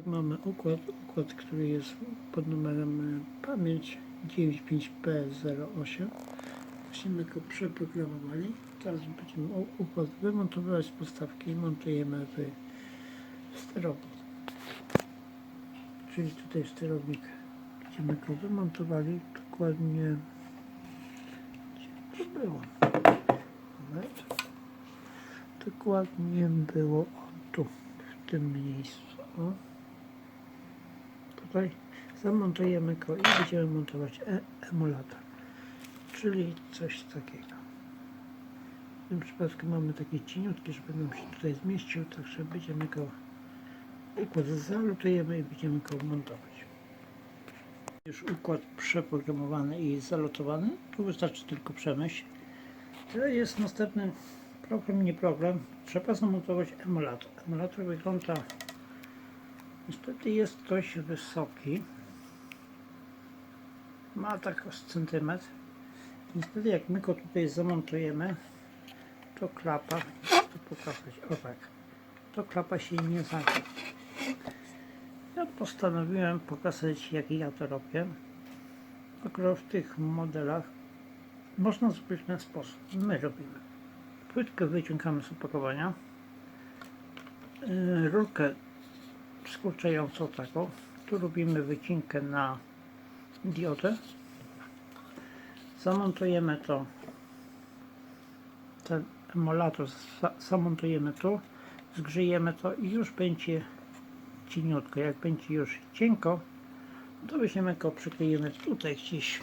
Jak mamy układ, układ, który jest pod numerem e, pamięć 95P08. Właściwie go przeprogramowali. Teraz będziemy układ wymontowywać z podstawki i montujemy w sterownik. Czyli tutaj sterownik, gdzie my go wymontowali, dokładnie gdzie to było? Moment. Dokładnie było o tu, w tym miejscu. O. Tutaj zamontujemy go i będziemy montować e emulator, czyli coś takiego. W tym przypadku mamy takie cieniutkie, żeby nam się tutaj zmieścił, także będziemy go układ zalutujemy i będziemy go montować. Już układ przeprogramowany i zalotowany, tu wystarczy tylko przemyśl. To jest następny problem, nie problem. Trzeba zamontować emulator. Emulator wygląda niestety jest dość wysoki. Ma tak centymetr. Niestety jak my go tutaj zamontujemy, to klapa, to pokazać, o tak, to klapa się nie zamknie. Ja postanowiłem pokazać jak ja to robię. Akurat w tych modelach można zrobić w ten sposób. My robimy. Płytkę wyciągamy z opakowania. Yy, Rurkę skurczającą taką. Tu robimy wycinkę na diodę. Zamontujemy to. Ten emulator za- zamontujemy tu. Zgrzejemy to i już będzie cieniutko. Jak będzie już cienko, to weźmiemy go, przykleimy tutaj gdzieś,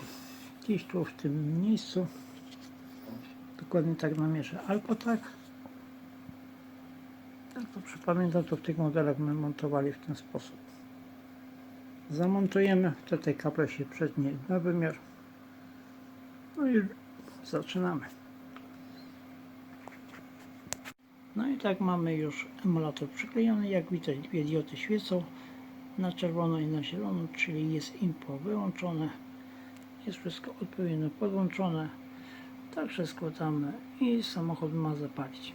gdzieś tu w tym miejscu. Dokładnie tak namierzę. Albo tak. Jak to przypamiętam, to w tych modelach my montowali w ten sposób. Zamontujemy, tutaj kable się przednie na wymiar. No i zaczynamy. No i tak mamy już emulator przyklejony. Jak widać dwie diody świecą na czerwono i na zielono, czyli jest info wyłączone. Jest wszystko odpowiednio podłączone. Także składamy i samochód ma zapalić.